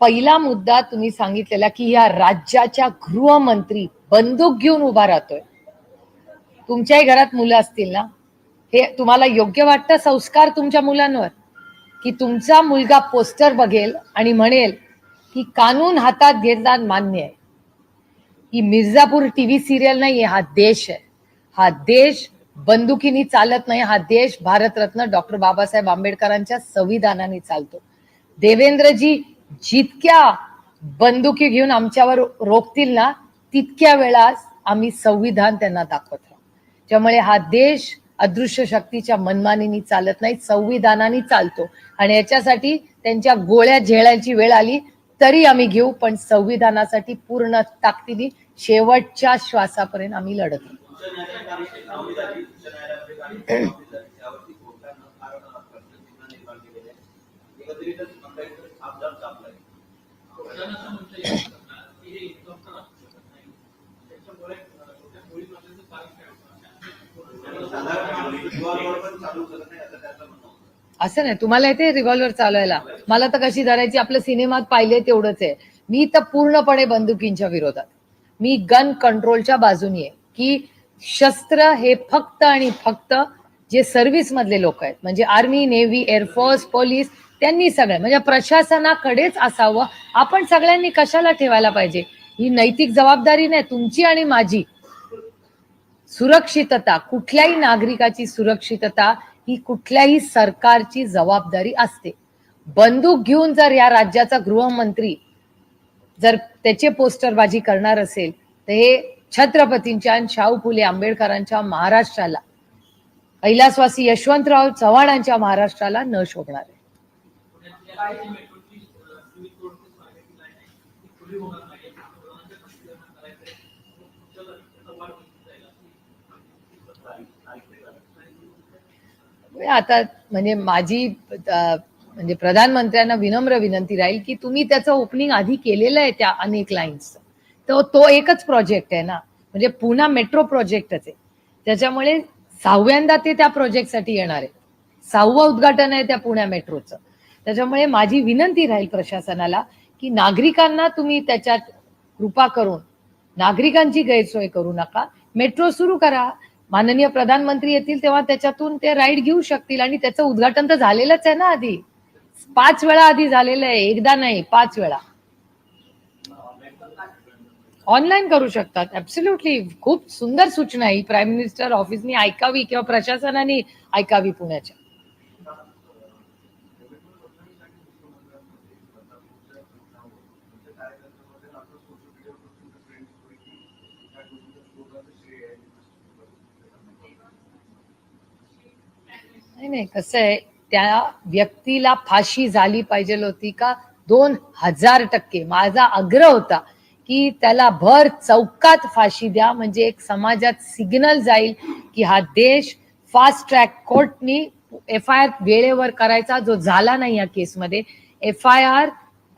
पहिला मुद्दा तुम्ही सांगितलेला की या राज्याच्या गृहमंत्री बंदूक घेऊन उभा राहतोय. तुमच्याही घरात मुलं असतील ना? हे तुम्हाला योग्य वाटतं? संस्कार तुमच्या मुलांवर? की तुमचा मुलगा पोस्टर बघेल आणि म्हणेल की कानून हातात घेणं मान्य आहे. ही मिर्झापूर टीव्ही सिरियल नाहीये हा देश आहे. हा देश बंदुकीनी चालत नाही. हा देश भारतरत्न डॉक्टर बाबासाहेब आंबेडकरांच्या संविधानाने चालतो. देवेंद्रजी जितक्या बंदुकी घेऊन आमच्यावर रोखतील ना तितक्या वेळा आम्ही संविधान त्यांना दाखवत राहू. त्यामुळे हा देश अदृश्य शक्तीच्या मनमानीनी चालत नाही संविधानाने चालतो. आणि याच्यासाठी त्यांच्या गोळ्या झेळायची वेळ आली तरी आम्ही घेऊ पण संविधानासाठी पूर्ण ताकदीने शेवटच्या श्वासापर्यंत आम्ही लढत असं नाही तुम्हाला येते रिव्हॉल्वर चालवायला. मला तर कशी धरायची आपलं सिनेमात पाहिले तेवढंच आहे. मी तर पूर्णपणे बंदुकींच्या विरोधात. मी गन कंट्रोलच्या बाजूनी आहे. की शस्त्र हे फक्त आणि फक्त जे सर्व्हिस मधले लोक आहेत. म्हणजे आर्मी नेव्ही एअरफोर्स पोलीस त्यांनी सगळं म्हणजे प्रशासनाकडेच असावं. आपण सगळ्यांनी कशाला ठेवायला पाहिजे? ही नैतिक जबाबदारी नाही तुमची आणि माझी. सुरक्षितता कुठल्याही नागरिकाची सुरक्षितता ही कुठल्याही सरकारची जबाबदारी असते. बंदूक घेऊन जर या राज्याचा गृहमंत्री जर त्याचे पोस्टरबाजी करणार असेल तर हे छत्रपतींच्या आणि शाहू फुले आंबेडकरांच्या महाराष्ट्राला. कैलासवासी यशवंतराव चव्हाणांच्या महाराष्ट्राला न शोभणार आहे. आता म्हणजे माझी म्हणजे प्रधानमंत्र्यांना विनम्र विनंती राहील की तुम्ही त्याचं ओपनिंग आधी केलेलं आहे त्या अनेक लाईन्सचं तो तो एकच प्रोजेक्ट आहे ना. म्हणजे पुन्हा मेट्रो प्रोजेक्टच आहे. त्याच्यामुळे सहाव्यांदा ते त्या प्रोजेक्टसाठी येणार आहे. सहावं उद्घाटन आहे त्या पुण्या मेट्रोचं त्याच्यामुळे माझी विनंती राहील प्रशासनाला की नागरिकांना तुम्ही त्याच्यात कृपा करून नागरिकांची गैरसोय करू नका. मेट्रो सुरू करा. माननीय प्रधानमंत्री येतील तेव्हा त्याच्यातून ते राईड घेऊ शकतील आणि त्याचं उद्घाटन तर झालेलंच आहे ना आधी. पाच वेळा आधी झालेलं आहे. एकदा नाही पाच वेळा. ऑनलाईन करू शकतात. ऍब्सोल्युटली खूप सुंदर सूचना ही प्राईम मिनिस्टर ऑफिसनी ऐकावी किंवा प्रशासनाने ऐकावी पुण्याच्या. नाही नाही. कसं आहे त्या व्यक्तीला फाशी झाली पाहिजे होती का? दोन हजार टक्के. माझा आग्रह होता की त्याला भर चौकात फाशी द्या. म्हणजे एक समाजात सिग्नल जाईल की हा देश फास्ट ट्रॅक कोर्टनी एफ आय आर वेळेवर करायचा जो झाला नाही या केसमध्ये एफ आय आर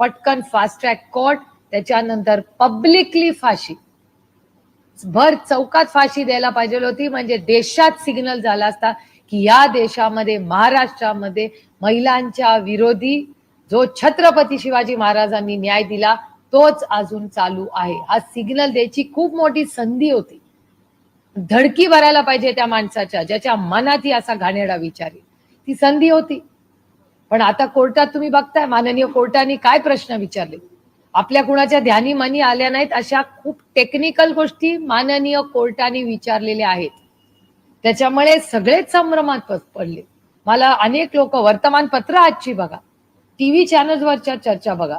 पटकन फास्ट ट्रॅक कोर्ट त्याच्यानंतर पब्लिकली फाशी. भर चौकात फाशी द्यायला पाहिजे होती. म्हणजे देशात सिग्नल झाला असता की या देशामध्ये महाराष्ट्रामध्ये महिलांच्या विरोधी जो छत्रपती शिवाजी महाराजांनी न्याय दिला तोच अजून चालू आहे. हा सिग्नल द्यायची खूप मोठी संधी होती. धडकी भरायला पाहिजे त्या माणसाच्या ज्याच्या मनात ही असा घाणेरडा विचारी ती संधी होती. पण आता कोर्टात तुम्ही बघताय माननीय कोर्टाने काय प्रश्न विचारले? आपल्या कुणाच्या ध्यानी मनी आल्या नाहीत अशा खूप टेक्निकल गोष्टी माननीय कोर्टाने विचारलेल्या आहेत. त्याच्यामुळे सगळेच संभ्रमात पडले. मला अनेक लोक वर्तमानपत्र आजची बघा. टीव्ही चॅनल्सवरच्या चर्चा बघा.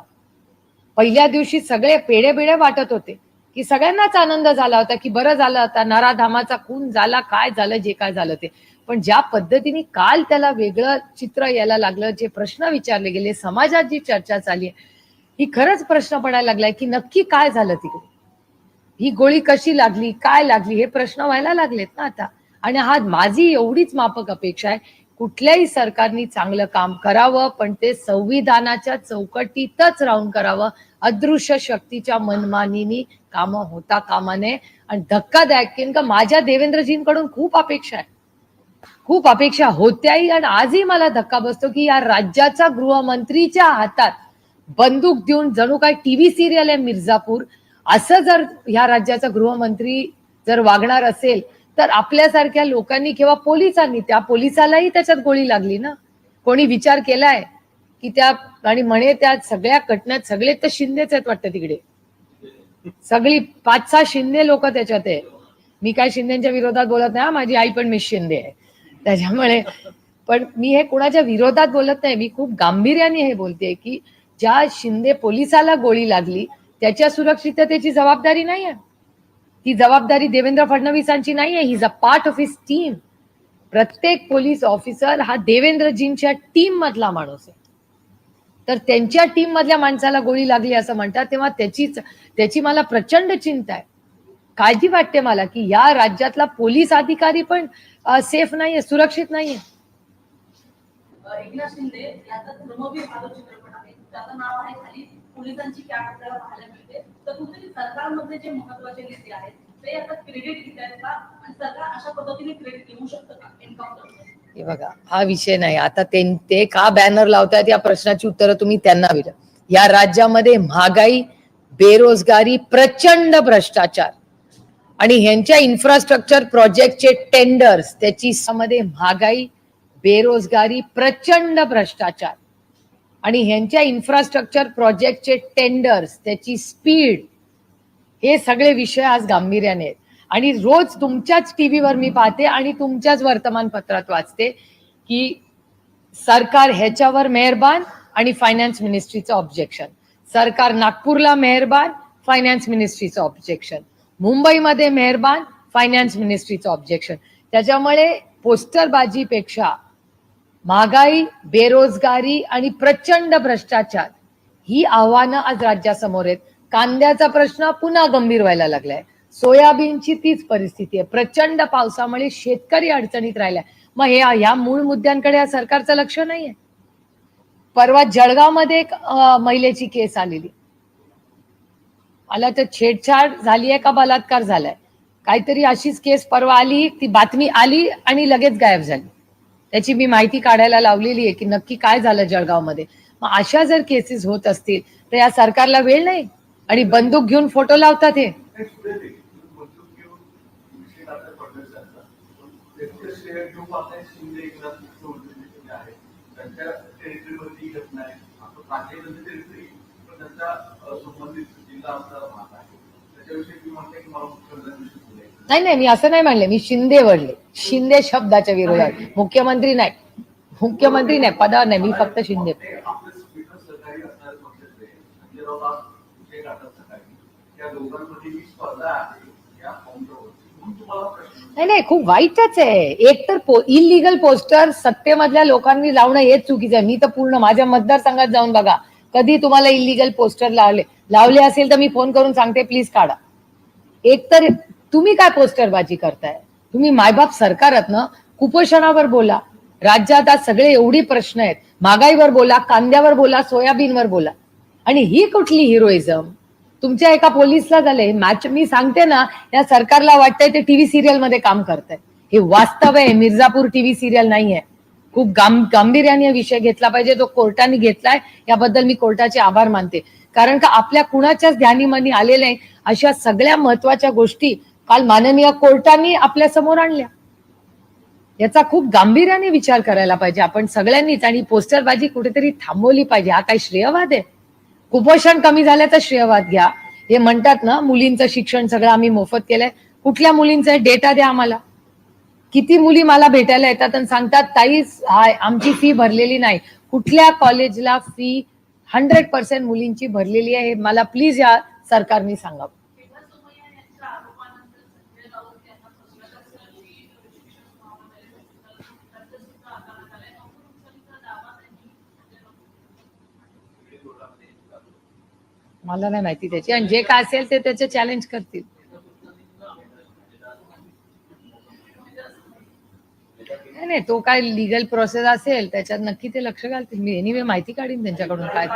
पहिल्या दिवशी सगळे पेढे बिडे वाटत होते. की सगळ्यांनाच आनंद झाला होता की बरं झालं आता नराधामाचा खून झाला काय झालं जे काय झालं ते. पण ज्या पद्धतीने काल त्याला वेगळं चित्र यायला लागलं जे प्रश्न विचारले गेले समाजात जी चर्चा चालली आहे ही खरंच प्रश्न पडायला लागलाय की नक्की काय झालं तिकडे? ही गोळी कशी लागली काय लागली हे प्रश्न व्हायला लागलेत ना आता. आणि हा माझी एवढीच मापक अपेक्षा आहे कुठल्याही सरकारने चांगलं काम करावं पण ते संविधानाच्या चौकटीतच राहून करावं. अदृश्य शक्तीच्या मनमानीनी कामं होता कामा नये आणि धक्कादायक कारण का माझ्या देवेंद्रजींकडून खूप अपेक्षा आहे. खूप अपेक्षा होत्याही आणि आजही मला धक्का बसतो की या राज्याचा गृहमंत्रीच्या हातात बंदूक देऊन जणू काय टीव्ही सिरियल आहे मिर्झापूर. असं जर ह्या राज्याचा गृहमंत्री जर वागणार असेल तर आपल्यासारख्या लोकांनी किंवा पोलिसांनी त्या पोलिसालाही त्याच्यात गोळी लागली ना? कोणी विचार केलाय की त्या आणि म्हणे त्या सगळ्या घटनात सगळे तर शिंदेच आहेत वाटतं तिकडे. सगळी पाच सहा शिंदे लोक त्याच्यात आहे मी काय शिंदेच्या विरोधात बोलत नाही माझी आई पण मी शिंदे आहे. त्याच्यामुळे पण मी हे कोणाच्या विरोधात बोलत नाही मी खूप गांभीर्याने हे बोलते की ज्या शिंदे पोलिसाला गोळी लागली त्याच्या सुरक्षिततेची जबाबदारी नाही आहे ही जबाबदारी देवेंद्र फडणवीसांची नाही आहे is a part of his team प्रत्येक पोलीस ऑफिसर हा देवेंद्रजींच्या टीम मधला माणूस आहे. तर त्यांच्या टीम मधल्या माणसाला गोळी लागली असं म्हणतात तेव्हा त्याचीच त्याची मला प्रचंड चिंता आहे. काळजी वाटते मला की या राज्यातला पोलीस अधिकारी पण सेफ नाहीये सुरक्षित नाहीये. एकनाथ शिंदे यांचा धर्मवीर चित्रपट आहे. त्याचं नाव आहे खाली. पोलिसांची कॅट आपल्याला पाहायला मिळते. तर कुठेतरी सरकारमधले जे महत्त्वाचे नेते आहेत ते आता क्रेडिट घेत आहेत का? आणि सरकार अशा पद्धतीने क्रेडिट घेऊ शकतं का? एन्काउंटर हे बघा हा विषय नाही. आता ते ते का बॅनर लावतायत या प्रश्नाची उत्तरं तुम्ही त्यांना विचार या राज्यामध्ये महागाई बेरोजगारी प्रचंड भ्रष्टाचार. आणि ह्यांच्या इन्फ्रास्ट्रक्चर प्रोजेक्टचे टेंडर्स त्याची महागाई बेरोजगारी प्रचंड भ्रष्टाचार. आणि ह्यांच्या इन्फ्रास्ट्रक्चर प्रोजेक्टचे टेंडर्स त्याची स्पीड हे सगळे विषय आज गांभीर्याने आहेत. आणि रोज तुमच्याच टीव्हीवर मी पाहते आणि तुमच्याच वर्तमानपत्रात वाचते की सरकार ह्याच्यावर मेहरबान आणि फायनान्स मिनिस्ट्रीचं ऑब्जेक्शन सरकार नागपूरला मेहरबान फायनान्स मिनिस्ट्रीचं ऑब्जेक्शन मुंबईमध्ये मेहरबान फायनान्स मिनिस्ट्रीचं ऑब्जेक्शन त्याच्यामुळे पोस्टरबाजीपेक्षा महागाई बेरोजगारी आणि प्रचंड भ्रष्टाचार ही आव्हानं आज राज्यासमोर आहेत. कांद्याचा प्रश्न पुन्हा गंभीर व्हायला लागलाय. सोयाबीनची तीच परिस्थिती आहे. प्रचंड पावसामुळे शेतकरी अडचणीत राहिलाय. मग हे ह्या मूळ मुद्द्यांकडे या सरकारचं लक्ष नाहीये. परवा जळगावमध्ये एक महिलेची केस आलेली. मला तर छेडछाड झाली आहे का बलात्कार झालाय. काहीतरी अशीच केस परवा आली ती बातमी आली आणि लगेच गायब झाली. त्याची मी माहिती काढायला लावलेली आहे की नक्की काय झालं जळगावमध्ये. मग अशा जर केसेस होत असतील तर या सरकारला वेळ नाही? आणि बंदूक घेऊन फोटो लावतात हे? संबंधित जिल्हा आमचा भाग आहे त्याच्याविषयी मी म्हणते की मला मुख्यमंत्र्यांविषयी बोलायचं नाही नाही मी असं नाही म्हणले मी शिंदे वडले. शिंदे शब्दाच्या विरोधात. मुख्यमंत्री नाही. मुख्यमंत्री नाही पदावर नाही. मी फक्त शिंदे. नाही नाही खूप वाईटच आहे. एक तर इलिगल पोस्टर सत्तेमधल्या लोकांनी लावणं हेच चुकीचं आहे. मी तर पूर्ण माझ्या मतदारसंघात जाऊन बघा. कधी तुम्हाला इलिगल पोस्टर लावले लावले असेल तर मी फोन करून सांगते प्लीज काढा. एक तर तुम्ही काय पोस्टरबाजी करताय? तुम्ही मायबाप सरकारात ना कुपोषणावर बोला. राज्यात आज सगळे एवढी प्रश्न आहेत. महागाईवर बोला कांद्यावर बोला सोयाबीनवर बोला. आणि ही कुठली हिरोइझम? तुमच्या एका पोलिसला झाले. मॅच मी सांगते ना या सरकारला वाटतंय ते टीव्ही सिरियलमध्ये काम करताय हे वास्तव आहे. मिर्झापूर टीव्ही सिरियल नाहीये. खूप गांभीर्याने विषय घेतला पाहिजे तो कोर्टाने घेतलाय याबद्दल मी कोर्टाचे आभार मानते. कारण का आपल्या कुणाच्याच ध्यानीमनी आलेल्या अशा सगळ्या महत्त्वाच्या गोष्टी काल माननीय कोर्टाने आपल्यासमोर आणल्या. याचा खूप गांभीर्याने विचार करायला पाहिजे. आपण सगळ्यांनीच आणि पोस्टरबाजी कुठेतरी थांबवली पाहिजे. हा काही श्रेयवाद आहे. कुपोषण कमी झाल्याचा श्रेयवाद घ्या. हे म्हणतात ना मुलींचं शिक्षण सगळं आम्ही मोफत केलंय. कुठल्या मुलींचा डेटा द्या आम्हाला. किती मुली मला भेटायला येतात आणि सांगतात ताई हाय आमची फी भरलेली नाही. कुठल्या कॉलेजला फी हंड्रेड पर्सेंट मुलींची भरलेली आहे हे मला प्लीज या सरकारने सांगावं. मला नाही माहिती त्याची. आणि जे काय असेल ते त्याचे चॅलेंज करतील. नाही नाही तो काय लिगल प्रोसेस असेल त्याच्यात नक्की ते लक्ष घालतील. मी एनिवे माहिती काढीन त्यांच्याकडून काय.